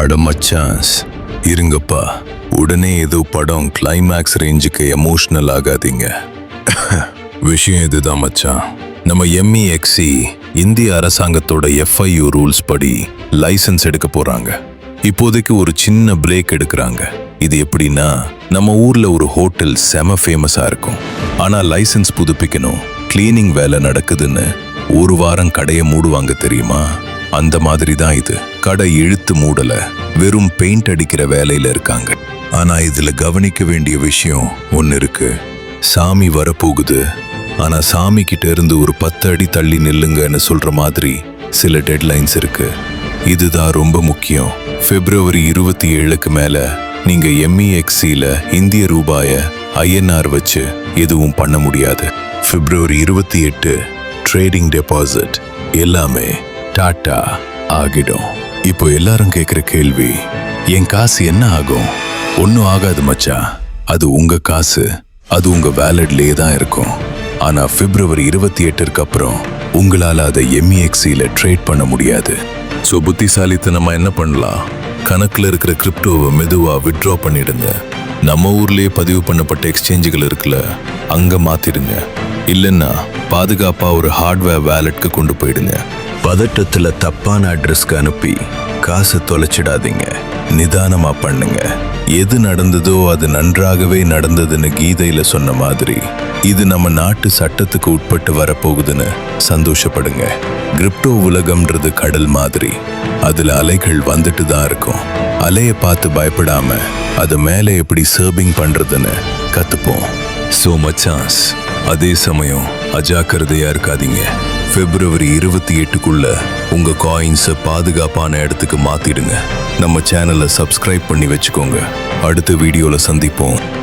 அட மச்சான்ஸ் இருங்கப்பா. உடனே ஏதோ படம் கிளைமேக்ஸ் ரேஞ்சுக்கு எமோஷ்னல் ஆகாதீங்க. விஷயம் இதுதான் மச்சான். நம்ம எம்இஎக்ஸி இந்திய அரசாங்கத்தோட எஃப்ஐயூ ரூல்ஸ் படி லைசென்ஸ் எடுக்க போறாங்க. இப்போதைக்கு ஒரு சின்ன பிரேக் எடுக்கிறாங்க. இது எப்படின்னா நம்ம ஊர்ல ஒரு ஹோட்டல் செம ஃபேமஸா இருக்கும். ஆனா லைசென்ஸ் புதுப்பிக்கணும். கிளீனிங் வேலை நடக்குதுன்னு ஒரு வாரம் கடையை மூடுவாங்க தெரியுமா? அந்த மாதிரி தான் இது. கடை இழுத்து மூடல. வெறும் பெயிண்ட் அடிக்கிற வேலையில இருக்காங்க. ஆனா இதுல கவனிக்க வேண்டிய விஷயம் ஒன்னு இருக்கு. சாமி வரப்போகுது. ஆனா சாமி கிட்ட இருந்து ஒரு பத்து அடி தள்ளி நில்லுங்கன்னு சொல்ற மாதிரி சில டெட்லைன்ஸ் இருக்கு. இதுதான் ரொம்ப முக்கியம். பிப்ரவரி இருபத்தி ஏழுக்கு மேல நீங்க எம்இஎக்ஸில இந்திய ரூபாய ஐஎன்ஆர் வச்சு எதுவும் பண்ண முடியாது. பிப்ரவரி இருபத்தி எட்டு ட்ரேடிங் டெபாசிட் எல்லாமே டாட்டா ஆகிடும். இப்போ எல்லாரும் கேட்குற கேள்வி என் காசு என்ன ஆகும்? ஒன்றும் ஆகாது மச்சா. அது உங்க காசு. அது உங்க வேலட்லேயே தான் இருக்கும். ஆனா பிப்ரவரி இருபத்தி எட்டுக்கு அப்புறம் உங்களால் அதை எம்இஎக்சில ட்ரேட் பண்ண முடியாது. ஸோ புத்திசாலித்தனமாக என்ன பண்ணலாம்? கணக்குல இருக்கிற கிரிப்டோவை மெதுவாக விட்ரா பண்ணிடுங்க. நம்ம ஊர்லேயே பதிவு பண்ணப்பட்ட எக்ஸ்சேஞ்சுகள் இருக்குல்ல அங்கே மாத்திடுங்க. இல்லைன்னா பாதுகாப்பாக ஒரு ஹார்ட்வேர் வேலெட்க்கு கொண்டு போயிடுங்க. பதட்டத்தில் தப்பான அட்ரஸ்க்கு அனுப்பி காசை தொலைச்சிடாதீங்க. நிதானமா பண்ணுங்க. எது நடந்ததோ அது நன்றாகவே நடந்ததுன்னு கீதையில சொன்ன மாதிரி இது நம்ம நாட்டு சட்டத்துக்கு உட்பட்டு வரப்போகுதுன்னு சந்தோஷப்படுங்க. கிரிப்டோ உலகம்ன்றது கடல் மாதிரி. அதுல அலைகள் வந்துட்டு தான் இருக்கும். அலையை பார்த்து பயப்படாம அது மேலே எப்படி சர்பிங் பண்றதுன்னு கத்துப்போம். சோ மச்சான்ஸ் அதே சமயம் அஜாக்கிரதையா இருக்காதீங்க. பிப்ரவரி இருபத்தி எட்டுக்குள்ள உங்க காயின்ஸை பாதுகாப்பான இடத்துக்கு மாத்திடுங்க. நம்ம சேனலை சப்ஸ்கிரைப் பண்ணி வச்சுக்கோங்க. அடுத்த வீடியோல சந்திப்போம்.